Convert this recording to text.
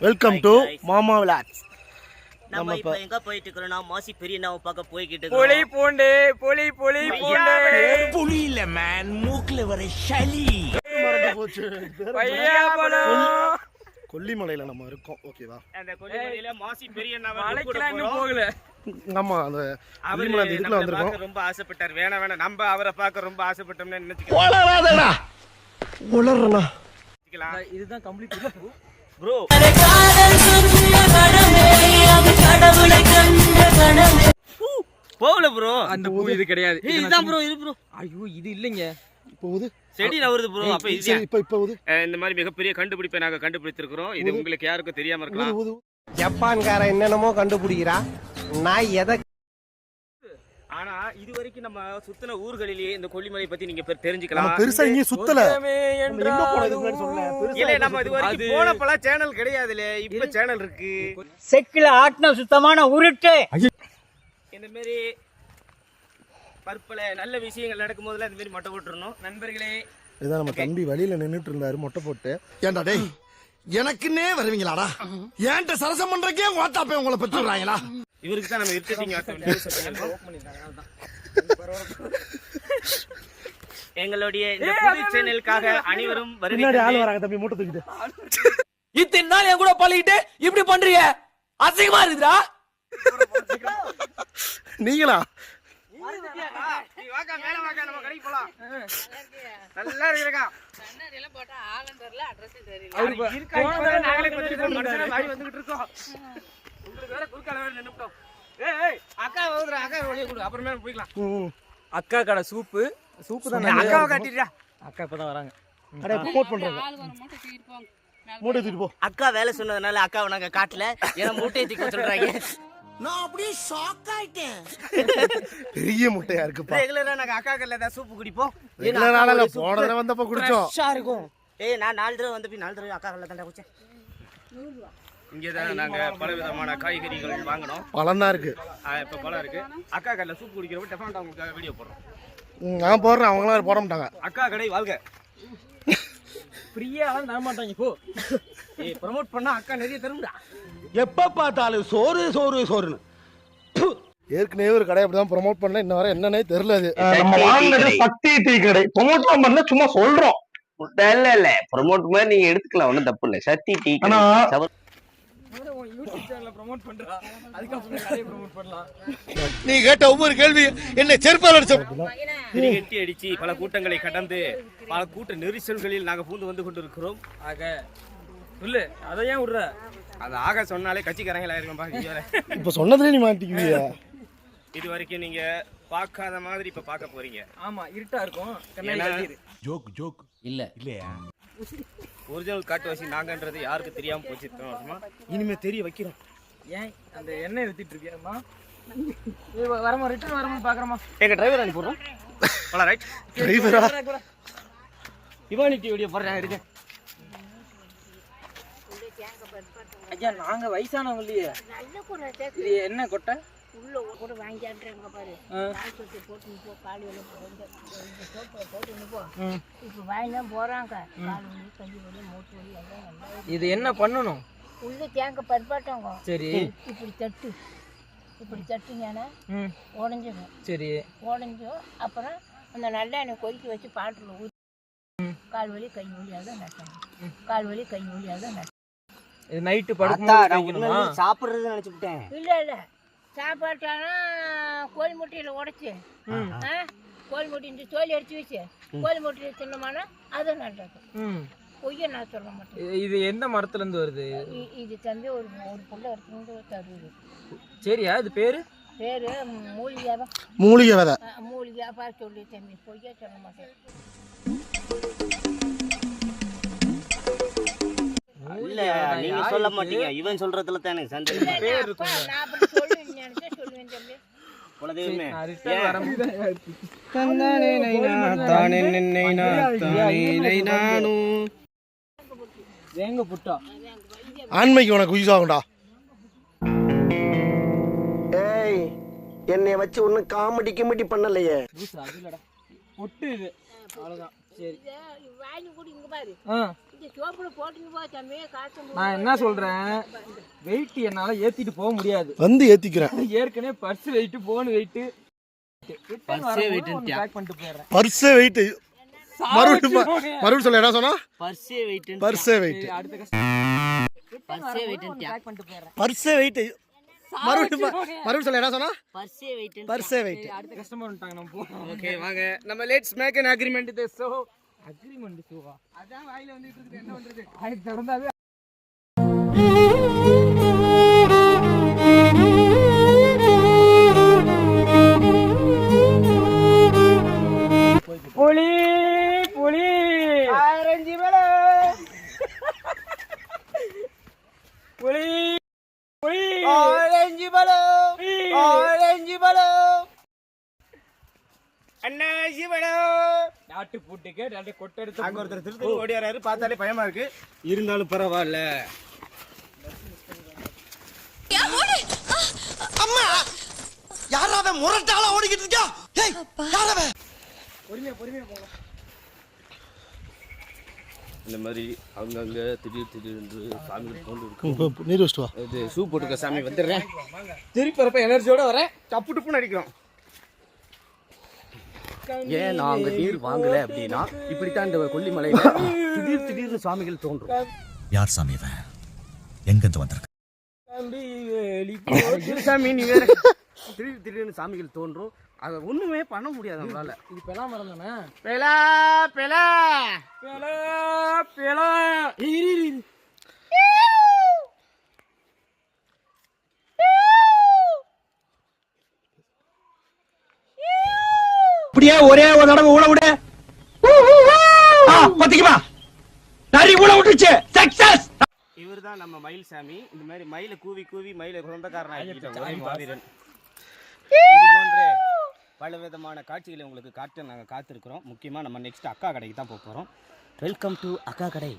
Welcome to மாமா விளாட்ஸ் நம்ம இப்ப எங்க போயிட்டு இருக்கிறோம்னா மாசி பெரியண்ணாவை பார்க்க போய்கிட்டு புலி இருக்கிறோம் பூண்டு புலி புலி பூண்டு. புளியில மேன் மூக்குல வர சளி. போச்சு பையா பழம் கொல்லிமலையில நம்ம இருக்கோம். ஓகேவா அந்த கொல்லிமலையில மாசி இன்னும் போகல. ஆமா அந்த அவரு கொல்லிமலை அந்த இதுக்குள்ள நம்மள வந்திருக்கோம். பார்க்க ரொம்ப ஆசைப்பட்டார். வேணாம் வேணாம். நம்ம அவரை பார்க்க ரொம்ப ஆசைப்பட்டோம்னு நினைச்சுக்கலாம் உளறாதடா. உளறனா. இதுதான் கம்ப்ளீட் ப்ரோ போகல ப்ரோ அந்த பூ இது கிடையாது. இதுதான் ப்ரோ இது ப்ரோ ஐயோ இது இல்லைங்க. போகுது. செடி நவருது ப்ரோ அப்ப இது இப்போ இப்போ இந்த மாதிரி மிகப்பெரிய கண்டுபிடிப்பை நாங்க கண்டுபிடித்திருக்கிறோம். இது உங்களுக்கு யாருக்கும் தெரியாம இருக்கலாம். ஜப்பான்காரன் என்னென்னமோ கண்டுபிடிக்கிறா. நான் எதை ஆனா இது வரைக்கும் நம்ம சுத்தின ஊர்களிலேயே இந்த கொல்லிமலை பத்தி நீங்க தெரிஞ்சுக்கலாம். பெருசா எங்கேயும் சுத்தல. இல்ல நம்ம இது வரைக்கும் போனப்பலாம் சேனல் கிடையாதுல. இப்ப சேனல் இருக்கு. செக்கில ஆட்டின சுத்தமான உருட்டு. இந்த மாதிரி பற்பல நல்ல விஷயங்கள் நடக்கும் போதுல இந்த மாதிரி மொட்டை போட்டுறணும். நண்பர்களே. இதான் நம்ம தம்பி வழியில நின்னுட்டு இருந்தாரு மொட்டை போட்டு. ஏண்டா டேய் எனக்குன்னே வருவீங்களாடா? ஏன்ட்ட சரசம் பண்றக்கே ஓட்டாப்பே உங்களை பெற்று விடுறாங்களா? இவருக்கு தான் நம்ம இருட்டிங் எங்களுடைய இந்த புது சேனலுக்காக அனைவரும் பின்னாடி ஆள் வராங்க தம்பி மூட்டை தூக்கிட்டு. இத்தனை நாள் என் கூட பழகிட்டு இப்படி பண்றீங்க அசிங்கமா இருக்குதா நீங்களா? வாக்கா மேல வாக்கா நம்ம கடைக்கு போலாம். நல்லா இருக்கா. இருக்கா இப்பதான் நாங்களே கொஞ்சம் மனுஷனா மாறி வந்துகிட்டு இருக்கோம். உங்களுக்கு வேற குறுக்கால வேற நின்னுட்டோம் ஏய் அக்கா அக்கா வெளியே கொடு அப்புறமே போய்க்கலாம். அக்கா கடை சூப்பு. சூப்பு தான்? அக்காவை காட்டிடுறா அக்கா இப்பதான் வராங்க. பண்றாங்க மூட்டை தூக்கிட்டு போ. அக்கா வேலை சொன்னதுனால அக்காவை நாங்க காட்டல. ஏன்னா மூட்டையை தூக்க சொல்றாங்க நான் அப்படியே ஷாக் ஆயிட்டேன். பெரிய முட்டையா இருக்குப்பா. ரெகுலரா நாங்க அக்கா கல்ல தான் சூப்பு குடிப்போம். ரெகுலர் ஆளல போன தடவை வந்தப்ப குடிச்சோம். ஃப்ரெஷ்ஷா இருக்கும். ஏய் நான் நாலு தடவை வந்தப்ப நாலு தடவை அக்கா கல்ல தாண்டா குடிச்சேன். இங்கே தான் நாங்க பல விதமான காய்கறிகள் வாங்கினோம். பழம் தான் இருக்கு. இப்போ பழம் இருக்கு. அக்கா கல்ல சூப் குடிக்கிறப்ப டெஃபனட்டா உங்களுக்கு வீடியோ போடுறோம். நான் போடுறேன். அவங்களாம் போட மாட்டாங்க. அக்கா கடை வாழ்க. ஃப்ரீயா தர மாட்டாங்க இப்போ ஏய் ப்ரோமோட் பண்ணா அக்கா நிறைய தரும்டா. எப்ப பார்த்தாலும் சோறு சோறு சோறுன்னு. ஏற்கனவே ஒரு கடை அப்படிதான் ப்ரோமோட் பண்ணல இன்ன வரை என்னன்னே தெரியல அது. நம்ம வாங்கினது சக்தி டீ கடை. ப்ரொமோட் பண்ணல சும்மா சொல்றோம். இல்ல இல்ல ப்ரொமோட் மாதிரி நீங்க எடுத்துக்கலாம் ஒண்ணும் தப்பு இல்ல. சத்தி டீ ஆனா நீ கேட்ட ஒவ்வொரு கேள்வி என்ன செருப்பால் அடிச்ச திரிகட்டி அடிச்சு பல கூட்டங்களை கடந்து பல கூட்ட நெரிசல்களில் நாங்க பூந்து வந்து கொண்டிருக்கிறோம். ஆக சொல்லு அதை ஏன் விடுற? அது ஆக சொன்னாலே கட்சிக்காரங்களா இருக்கும் பாருங்க இப்ப சொன்னதுலயே நீ மாட்டிக்குவியா? இது வரைக்கும் நீங்க பார்க்காத மாதிரி இப்ப பார்க்க போறீங்க. ஆமா இருட்டா இருக்கும். Joke joke. இல்ல. இல்லையா? ஒரிஜினல் காட்டுவாசி நாங்கன்றது யாருக்கு தெரியாம போச்சு இத்தனை வருஷமா? இனிமே தெரிய வைக்கிறோம். ஏன் அந்த எண்ணெய் ஊத்திட்டு இருக்கியாமா ஏய், வ- வரமா ரிட்டர்ன் வரமா பாக்குறமா எங்க டிரைவர் அனுப்பிடுறோம் போல ரைட் டிரைவரா இவானிட்டி வீடியோ போடுறேன் இருக்கேன் ஐயா நாங்க வயசானவங்க இல்லையே. இது என்ன கொட்டை? உள்ள கூட வாங்கியான்றேங்க பாரு. கால் சுத்தி போட்டு போ கால் வலி போட்டு போட்டு போ இப்போ வாங்கி தான் போறாங்க கால் வலி கை வலி மூட்டு வலி எல்லாம் நல்லா இருக்கு. இது என்ன பண்ணணும்? உள்ள தேங்காய் பருப்பாட்டவங்க சரி. இப்படி தட்டு. இப்படி தட்டுங்கன்னா ம். உடஞ்சிடும் சரி. உடஞ்சும் அப்புறம் அந்த நல்லெண்ணெய் கொதிக்க வச்சு பாட்டில் ஊற்றி கால் வலி கை வலியாக தான் நட்டணும். கால் வலி கை வலியாக தான் நட்டணும். இது நைட்டு வைக்கணுமா சாப்பிடுறது நினைச்சுட்டேன் இல்லை இல்லை. சாப்பாட்டானா கோழி முட்டையில் உடச்சி ஆ கோழி முட்டை இந்த தோல் அடிச்சு வச்சு கோழி முட்டையில் தின்னமானா அது நல்லது. ம். பொய்ய நான் சொல்ல மாட்டேன். இது- எந்த மரத்துல இருந்து வருது? இது தம்பி ஒரு ஒரு புள்ள இருந்து தருவது சரியா? இது பேரு? பேர் மூலிகை மூலிகை விதை மூலிகை பார்த்து சொல்லி தம்பி. பொய்யா சொல்ல மாட்டேன். இல்ல நீங்க சொல்ல மாட்டீங்க. இவன் சொல்றதுல தான் எனக்கு சந்தேகம் அப்பா, நான் அப்படி சொல்லுவேன் நினைச்சா சொல்லுவேன் தம்பி குலதெய்வமே. நான் return வரும்போது வேங்க புட்டா. ஆண்மைக்கு உனக்கு யூஸ் ஆகும்டா ஏய் என்னைய வச்சு ஒன்னும் காமெடி கிமெடி பண்ணலையே. லூசு அது இல்லடா. ஒட்டு இது. அவ்வளவுதான். சரி. வாங்கி கூட இங்க பாரு. ஆ. நான் என்ன சொல்றேன்? வெயிட் என்னால ஏத்திட்டு போக முடியாது. வந்து ஏத்திக்கிறேன். ஏற்கனவே பர்ஸ் வெயிட் போன் வெயிட் பர்ஸே வெயிட் மறுபடியும் மறுபடியும் சொல்ல என்ன சொன்னா? பர்ஸே வெயிட் பர்ஸே வெயிட் பர்ஸே வெயிட் பர்ஸே வெயிட் மறுபடியும் ம- மறுபடியும் சொல்ல என்ன சொன்னா? பர்ஸே வெயிட் பர்ஸே வெயிட் சரி, அடுத்த கஸ்டமர் வந்துட்டாங்க நம்ம போறோம். ஓகே வாங்க. நம்ம let's make an agreement. This so agreement சோவா. அதான் வாயில வந்துட்டு இருக்கு என்ன பண்றது? அது திறந்தாவே புலி புலி. ஆரஞ்சு பழம் புலி புலி. ஆரஞ்சு பழம் ஆரஞ்சு பழம் அண்ணாச்சி பழம் நாட்டு பூட்டுக்கு ரெண்டு கொட்டை எடுத்து அங்க ஒருத்தர் திருத்தி ஓடியாராரு பார்த்தாலே பயமா இருக்கு. இருந்தாலும் பரவாயில்ல. அம்மா யாராவ முரட்டால ஓடிக்கிட்டு இருக்கா? ஏய் யாராவ இந்த மாதிரி அங்கங்க திடீர் திடீர்னு சாமிகள் தோன்று நீர் வச்சுட்டு இது ஷூ போட்டுக்க சாமி வந்துடுறேன். திருப்பி வரப்ப எனர்ஜியோட வரேன். டப்பு டுப்புன்னு அடிக்கிறோம். ஏன் நான் அங்க நீர் வாங்கல அப்படின்னா இப்படித்தான் இந்த கொல்லிமலையில திடீர் திடீர்னு சாமிகள் தோன்றும். யார் சாமி இவன்? எங்கிருந்து வந்திருக்க? சாமி நீ வேற. திடீர் திடீர்னு சாமிகள் தோன்றும். அதை ஒண்ணுமே பண்ண முடியாது நம்மளால இது பெலாம் மரம் தானே? பெலா பெலா. பெலா பெலா. இப்படியே ஒரே ஒரு தடவை ஊழ விடு. பத்திக்குமா நரி ஊழ விட்டுருச்சு. சக்சஸ் இவர் தான் நம்ம மயில் சாமி இந்த மாதிரி மயிலை கூவி கூவி மயிலை சொந்தக்காரன் ஆக்கிட்டோம். ஒரே மாவீரன் இது போன்ற பல விதமான காட்சிகளை உங்களுக்கு காட்ட நாங்கள் காத்திருக்கிறோம். முக்கியமாக நம்ம நெக்ஸ்ட் அக்கா கடைக்கு தான் போக போகிறோம் வெல்கம் டு அக்கா கடை.